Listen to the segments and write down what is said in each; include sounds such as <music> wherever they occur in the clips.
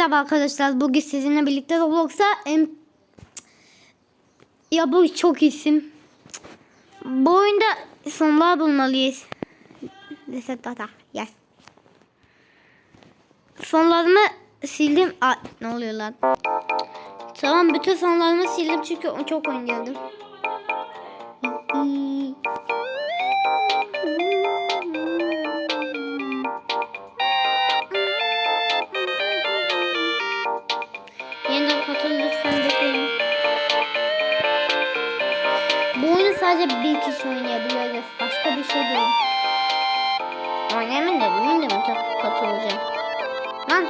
Merhaba arkadaşlar. Bugün sizinle birlikte Roblox'a em... Ya bu çok isim. Bu oyunda sonlar bulmalıyız. Reset data. Yes. Sonlarımı sildim. Aa, ne oluyor lan? Tamam bütün sonlarımı sildim çünkü çok oynuyordum. Sadece bir kişi oynayabiliriz. Başka bir şey değil. Oynayamayın da de mi tak- katılacağım. Lan.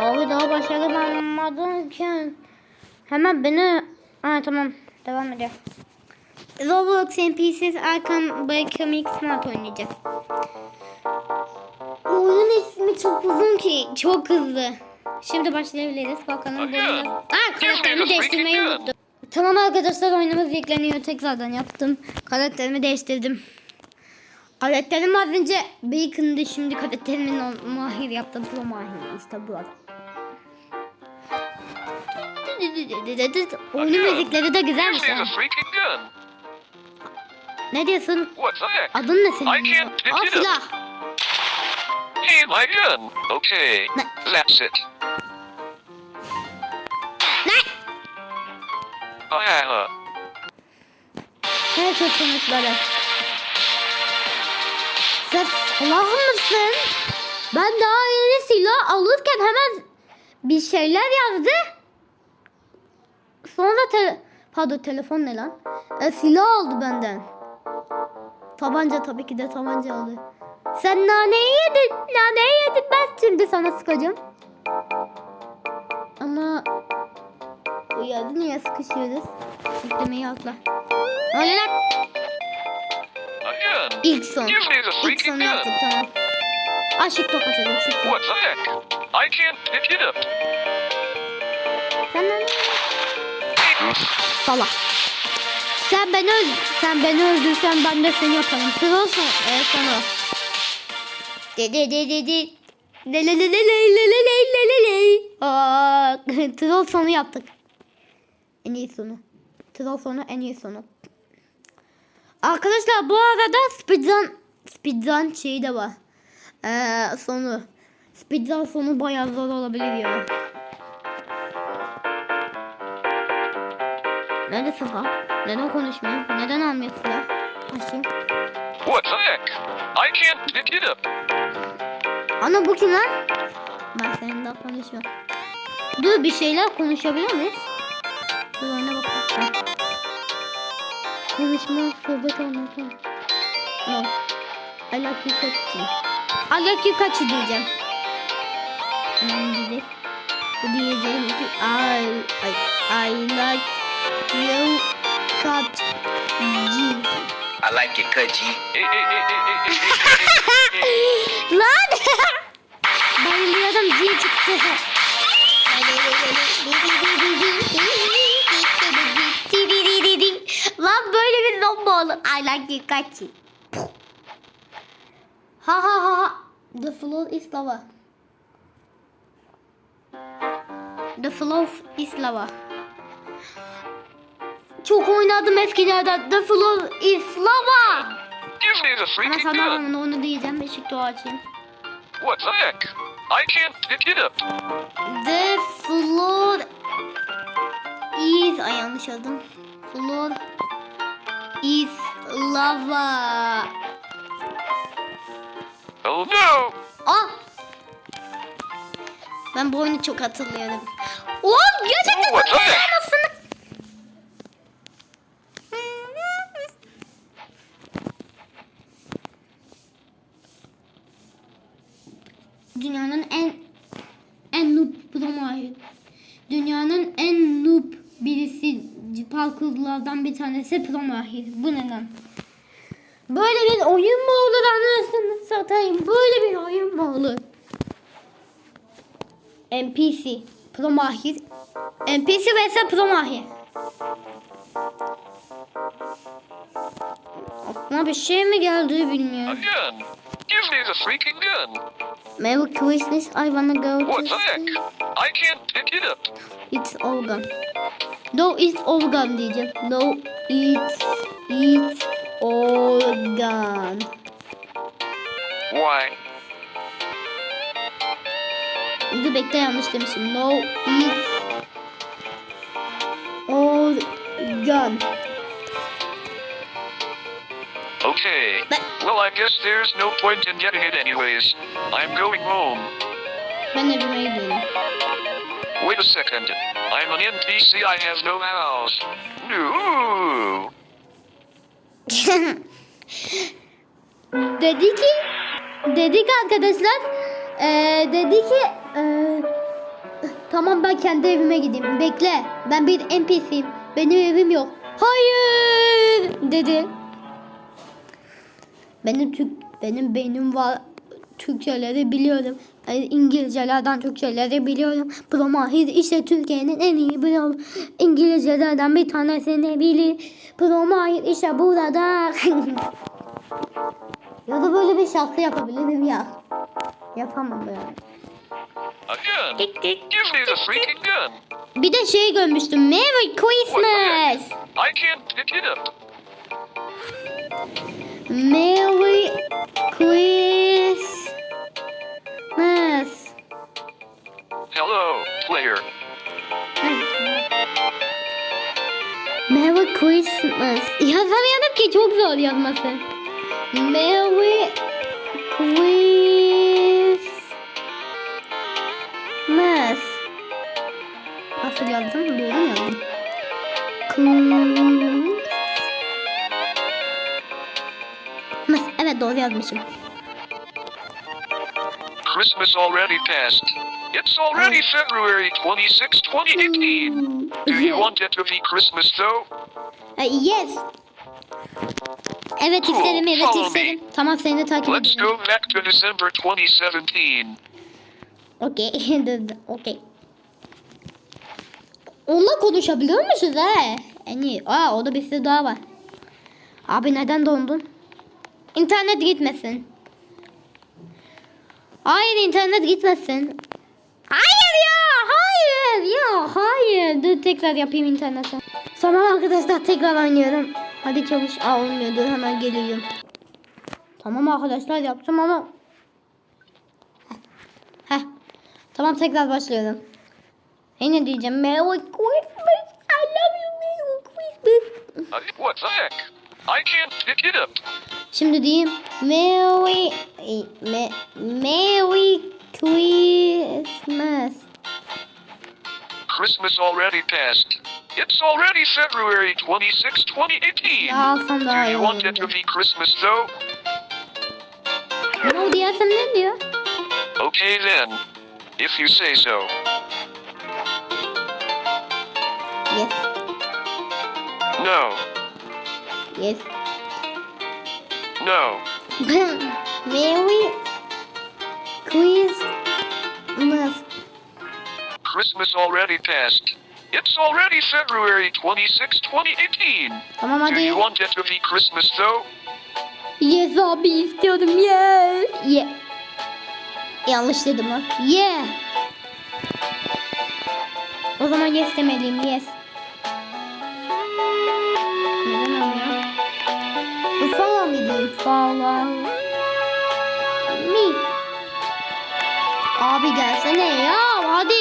Abi daha başaramadım Hemen beni... Ha tamam. Devam ediyor. Roblox NPC's Arkham Breaker Mix Smart oynayacağız. Oyunun ismi çok uzun ki. Çok hızlı. Şimdi başlayabiliriz. Bakalım. Aa karakterimi değiştirmeyi unuttum. Tamam arkadaşlar oyunumuz yükleniyor. Tekrardan yaptım. Karakterimi değiştirdim. Karakterim az önce Bacon'dı. Şimdi karakterimin o- mahir yaptım. Pro mahir. İşte bu. Oyunun müzikleri de güzelmiş ha. Ne diyorsun? Adın ne senin? Up. silah. Hey, my gun. Okay, that's it. Ne kötümüş böyle. Sen silah mısın? Ben daha yeni silah alırken hemen bir şeyler yazdı. Sonra te pardon telefon ne lan? E, silah aldı benden. Tabanca tabii ki de tabanca aldı. Sen naneyi yedin. Naneyi yedin. Ben şimdi sana sıkacağım. Ama yerde niye sıkışıyoruz? Yüklemeyi atla. Oluyor lan? İlk son. İlk sonu yaptık tamam. Aşık top atalım şık top. I can't pick it up. Sen ne? Salak. Sen beni öldür. Sen beni öldürsen ben de seni yaparım. Sıra son. Evet sonra. De de de de de. Le le le le le le le le le le le. Aa, <laughs> troll sonu yaptık. En iyi sonu. Sonu en iyi sonu. Arkadaşlar bu arada speedrun speedrun şeyi de var. Ee, sonu. Speedrun sonu bayağı zor olabilir ya. Nerede silah? Neden konuşmuyor? Neden almıyor silah? Açayım. What the heck? I can't pick it up. Ana bu kim lan? Ben senin daha konuşmuyorum. Dur bir şeyler konuşabiliyor muyuz? Which my favorite one is No. I like Pikachu. I like Pikachu diyeceğim. Ben gidip diyeceğim ki I, I, I like you cut I like it cut <laughs> Lan! Bayılıyorum G çıktı. Lan böyle bir zombi olur. I like Pikachu. Ha ha ha ha. The floor is lava. The floor is lava. Çok oynadım eskilerde. The floor is lava. Ama sana onu, onu diyeceğim. Işık doğa açayım. What the heck? I can't pick it up. The floor is... Ay yanlış yazdım. Floor is lava. Oh no! Ah! Ben bu oyunu çok hatırlıyorum. Oğlum gerçekten tabii. anasını. Dünyanın en en noob. Dünyanın en noob birisi parkurlardan bir tanesi pro mahir. Bu neden? Böyle bir oyun mu olur anasını satayım? Böyle bir oyun mu olur? NPC Pro Mahir NPC vs Pro Mahir Aklıma bir şey mi geldi bilmiyorum. gun. Give me the freaking gun. Merry Christmas, I wanna go to What the heck? sleep. I can't pick it up. It's gone. No, it's gone diyeceğim. No, it's, it's gone. Why? Dur bekle yanlış demişim. No, it's gone. Okay. But- Well, I guess there's no point in getting it anyways. I'm going home. Ben evime gidiyorum. Wait a second. I'm an NPC. I have no house. No. <laughs> dedi ki dedik arkadaşlar eee, dedi ki eee, tamam ben kendi evime gideyim bekle ben bir NPC'yim benim evim yok hayır dedi benim Türk benim beynim var Türkçeleri biliyorum Yani İngilizcelerden Türkçeleri biliyorum Pro Mahir işte Türkiye'nin en iyi pro İngilizcelerden bir tanesini bilir Pro Mahir işte burada <laughs> Ya da böyle bir şarkı yapabilirim ya. Yapamam gun. Bir de şey görmüştüm. Merry Christmas. I can't pick it up. Merry Christmas. Hello, player. Merry Christmas. Yazamıyorum ki çok zor yazması. Merry Christmas. Nasıl yazdım? Doğru mu yazdım? Christmas. Evet doğru yazmışım. Christmas already passed. It's already February 26, 2018. Do you <laughs> want it to be Christmas though? Uh, yes. Evet isterim evet follow isterim. Tamam seni de takip Let's go back to December 2017. Okey. Okey. Onunla konuşabiliyor musunuz he? En iyi. Aa orada bir sürü daha var. Abi neden dondun? İnternet gitmesin. Hayır internet gitmesin. Hayır ya hayır ya hayır. Dur tekrar yapayım internete. Tamam arkadaşlar tekrar oynuyorum. Hadi çalış. Aa olmuyor dur hemen geliyorum. Tamam arkadaşlar yaptım ama. Heh. Tamam tekrar başlıyorum. Yine diyeceğim Merry Christmas. I love you Merry Christmas. What the heck? I can't pick it up. Şimdi diyeyim Merry me, Merry Christmas. Christmas already passed. It's already February 26, 2018. Ya alsam daha Do you want it to be Christmas though? Ya sen ne diyor? Okay then. If you say so. Yes. No. Yes. No. <laughs> Merry Christmas. Christmas already passed. It's already February 26, 2018. Tamam Do hadi. you want it to be Christmas though? Yes abi istiyorum yes. Yeah. Yanlış dedim ha. Yeah. O zaman yes demeliyim yes. Neden ama? Follow me diyeyim. Follow Abi gelsene ya hadi.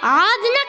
Hadi ne